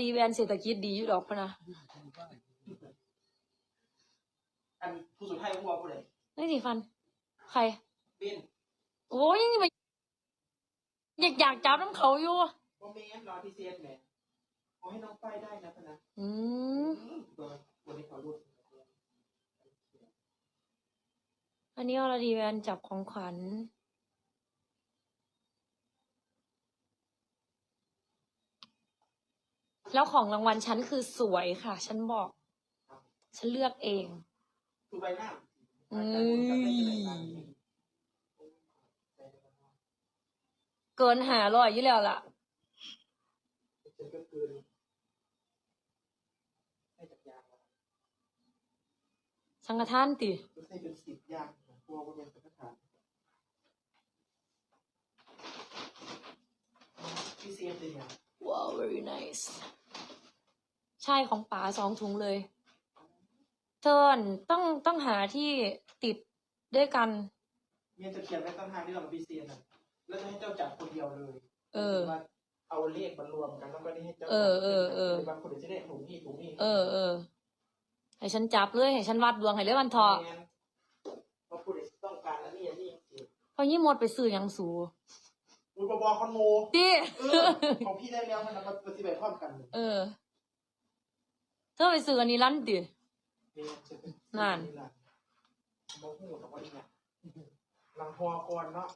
ดีแวนเศรษฐกิจดีอยู่ดอกพะนะอันผู้สุดท้ายหัวผู้ใดนี่สิฟัน ใครเป็นโอ้ยยังไปอยากอยากจับน้ำเขาอยู่โมเมนต์รอพีเซียสแหมเอาให้น้องไปได้นะพะนะอืมตัววันนี้เขารู้อันนี้อรดีแวนจับของขวัญ แล้วของรางวัลฉันคือสวยค่ะ ฉันบอก ฉันเลือกเองคือใบหน้าเอ้ยเกินหาร้อยอยู่แล้วล่ะฉันก็คือให้จับยางมาสังฆทานติก็ให้เป็นสิบยางกลัวว่าเป็นสังฆทานพีเซียสเลยเนี่ยว้าว very nice ใช่ของป๋าสองถุงเลย เทิร์นต้องต้องหาที่ติดด้วยกัน เมียจะเขียนไว้ต้นทางที่เราพีเซียสอะแล้วจะให้เจ้าจับคนเดียวเลยเออ ว่าเอาเลขมารวมกันแล้วก็ได้ให้เจ้าเออเออเออ บางคนเดี๋ยวจะได้ถุงนี่ถุงนี่เออเออให้ฉันจับเลยให้ฉันวัดดวงให้เลยวันทอแม่นว่าผู้ใดต้องการอันนี้อันนี้จริงพอยี่หมดไปซื้อหยังสูอุยบอบอคอนโมติเออของพี่ได้แล้วมันมาปฏิบัติพร้อมกันเลย เออ เธอไปซื้ออันนี้ร้านตินั่นโมหูแต่ว่าเนี่ยลังพอก่อนเนาะ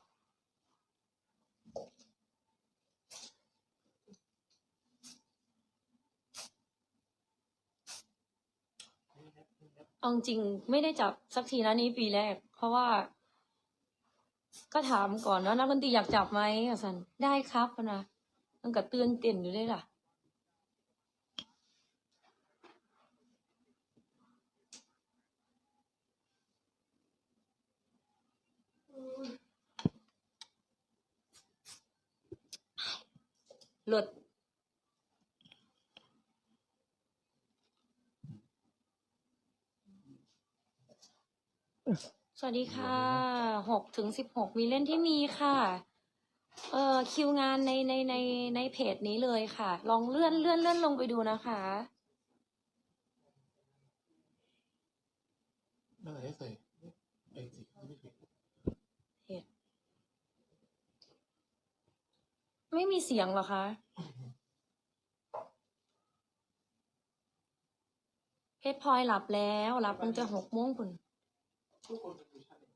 เอาจริงไม่ได้จับสักทีนะนี้ปีแรก เพราะว่า ก็ถามก่อนว่านักดนตรีอยากจับไหมอะสันได้ครับพะนะมันก็เตือนเต้นอยู่ได้ล่ะ ลิศสวัสดีค่ะหกถึงสิบหกมีเล่นที่มีค่ะ เอ่อคิวงานในในในในเพจนี้เลยค่ะ ลองเลื่อนเลื่อนเลื่อนลงไปดูนะคะ เมื่อไหร่ให้ใส่ไอ้สิไม่ผิด เพจ ไม่มีเสียงเหรอคะ เพชรพลอยหลับแล้วหลับตั้งแต่หกโมงคุณทุกคนจะมีชั้นหนึ่ง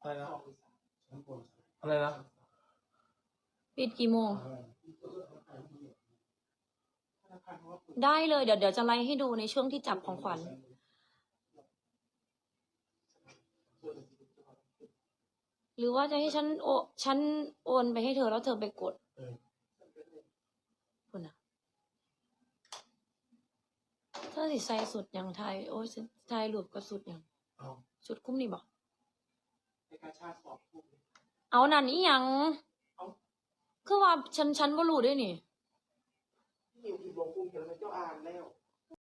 อะไรนะสองหรือสามอะไรนะปิดกี่โมงธนาคารเขาว่าเปิดได้เลยเดี๋ยวเดี๋ยวจะไลฟ์ให้ดูในช่วงที่จับของขวัญหรือว่าจะให้ฉันโอฉันโอนไปให้เธอแล้วเธอไปกดเออ คุณอะเธอสิใส่สุดอย่างไทย โอ้ยฉันไทยหลุดก็สุดอย่างเอาสุดคุ้มนี่บอกในการชาติสอบทุกเอานั่นอีหยังเอาคือว่าฉันฉันบ่รู้ด้วยนี่ที่นิวพิมพ์ลงกรุงเขียนแล้วเจ้าอ่านแล้ว